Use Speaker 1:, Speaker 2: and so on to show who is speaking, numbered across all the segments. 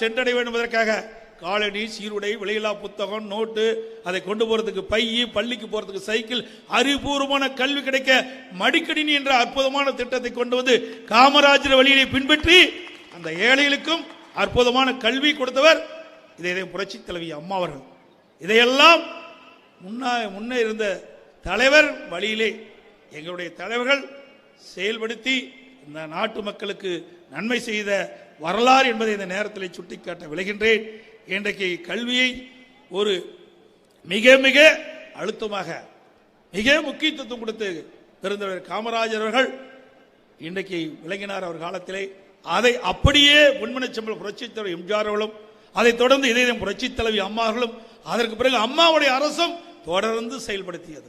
Speaker 1: சென்றடைய வேண்டும் என்பதற்காக காலணி சீருடை விலையில்லா புத்தகம் நோட்டு அதை கொண்டு போறதுக்கு பையி பள்ளிக்கு போறதுக்கு சைக்கிள் அறிவுபூர்வமான கல்வி கிடைக்க மடிக்கணினி என்ற அற்புதமான திட்டத்தை கொண்டு வந்து காமராஜர் வழியிலே பின்பற்றி அந்த ஏழைகளுக்கும் அற்புதமான கல்வி கொடுத்தவர் இதை இதை புரட்சி தலைவி அம்மா அவர்கள். இதையெல்லாம் முன்னா முன்னே இருந்த தலைவர் வழியிலே எங்களுடைய தலைவர்கள் செயல்படுத்தி இந்த நாட்டு மக்களுக்கு நன்மை செய்த வரலாறு என்பதை இந்த நேரத்தில் சுட்டிக்காட்ட விளைகின்றேன் இன்றைக்கு கல்வியை ஒரு மிக மிக அழுத்தமாக மிக முக்கியத்துவம் கொடுத்து பெருந்தவர் காமராஜர் அவர்கள் இன்றைக்கு விளங்கினார் அவர் காலத்திலே. அதை அப்படியே முன்மனச்சம்பல் புரட்சித் தலைவர் எம்ஜிஆர் அவர்களும் அதைத் தொடர்ந்து இதயம் புரட்சித் தலைவி அம்மார்களும் அதற்கு பிறகு அம்மாவுடைய அரசும் தொடர்ந்து செயல்படுத்தியது.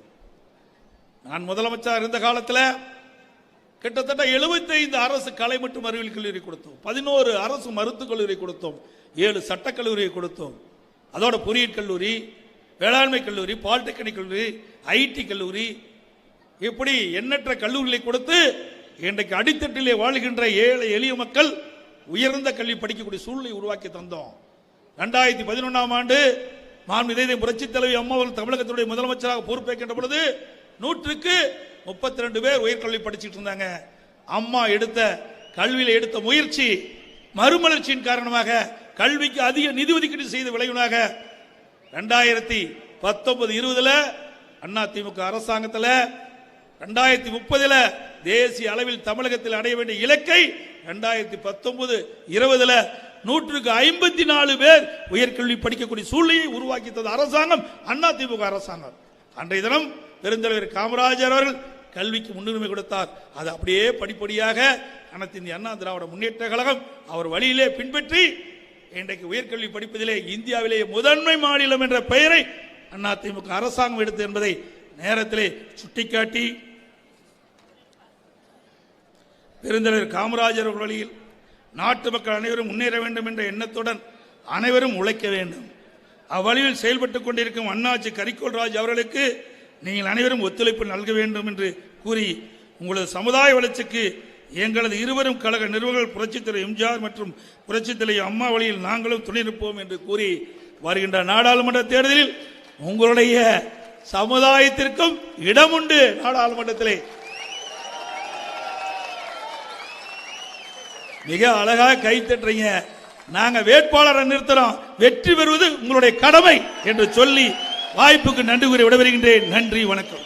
Speaker 1: நான் முதலமைச்சர் இருந்த காலத்தில் கிட்டத்தட்ட 75 அரசு கலை மற்றும் அறிவியல் கல்லூரி கொடுத்தோம். பதினோரு அரசு மருத்துவக் கல்லூரி கொடுத்தோம். ஏழு சட்டக் கல்லூரியை கொடுத்தோம். அதோட பொறியியல் கல்லூரி வேளாண்மை கல்லூரி பாலிடெக்னிக் கல்லூரி ஐடி கல்லூரி இப்படி எண்ணற்ற கல்லூரிகளை கொடுத்து இன்றைக்கு அடித்தட்டிலே வாழ்கின்ற ஏழை எளிய மக்கள் உயர்ந்த கல்வி படிக்கக்கூடிய சூழ்நிலை உருவாக்கி தந்தோம். ரெண்டாயிரத்தி பதினொன்றாம் ஆண்டு மாண்பு புரட்சித் தலைவி அம்மா அவர்கள் தமிழகத்துடைய முதலமைச்சராக பொறுப்பேற்கின்ற பொழுது நூற்றுக்கு முப்பத்தி ரெண்டு பேர் உயர்கல்வி படிச்சுட்டு இருந்தாங்க. அம்மா எடுத்த கல்வியில் எடுத்த முயற்சி மறுமலர்ச்சியின் காரணமாக கல்விக்கு அதிக நிதி ஒதுக்கீடு செய்த விளைவுனாக ரெண்டாயிரத்தி பத்தொன்பது இருபதுல அண்ணா திமுக அரசாங்கத்தில் ரெண்டாயிரத்தி முப்பதுல தேசிய அளவில் தமிழகத்தில் அடைய வேண்டிய இலக்கை ரெண்டாயிரத்தி பத்தொன்பது இருபதுல நூற்றுக்கு ஐம்பத்தி நாலு பேர் உயர்கல்வி படிக்கக்கூடிய சூழ்நிலையை உருவாக்கி தந்த அரசாங்கம் அண்ணா திமுக அரசாங்கம். அன்றைய தினம் பெருந்தலைவர் காமராஜர் அவர்கள் கல்விக்கு முன்னுரிமை கொடுத்தார். அது அப்படியே படிப்படியாக அனைத்து இந்திய அண்ணா திராவிட முன்னேற்ற கழகம் அவர் வழியிலே பின்பற்றி இன்றைக்கு உயர்கல்வி படிப்பதிலே இந்தியாவிலேயே முதன்மை மாநிலம் என்ற பெயரை அதிமுக அரசாங்கம் எடுத்தது என்பதை நேரத்திலே சுட்டிக்காட்டி பெருந்தலைவர் காமராஜர் வழியில் நாட்டு மக்கள் அனைவரும் முன்னேற வேண்டும் என்ற எண்ணத்துடன் அனைவரும் உழைக்க வேண்டும். அவ்வழியில் செயல்பட்டுக் கொண்டிருக்கும் அண்ணாச்சி கரிக்கோல்ராஜ் அவர்களுக்கு நீங்கள் அனைவரும் ஒத்துழைப்பு நல்க வேண்டும் என்று கூறி உங்களது சமுதாய வளர்ச்சிக்கு எங்களது இருவரும் கழக நிறுவனங்கள் புரட்சித்துறை எம்ஜிஆர் மற்றும் புரட்சித்துறை அம்மா வழியில் நாங்களும் துணை நிற்போம் என்று கூறி வருகின்ற நாடாளுமன்ற தேர்தலில் உங்களுடைய சமுதாயத்திற்கும் இடம் உண்டு நாடாளுமன்றத்திலே. மிக அழகாக கை தட்டுறீங்க. நாங்க வேட்பாளரை நிறுத்துறோம். வெற்றி பெறுவது உங்களுடைய கடமை என்று சொல்லி வாய்ப்புக்கு நன்றி கூறி விடைபெறுகின்றேன். நன்றி வணக்கம்.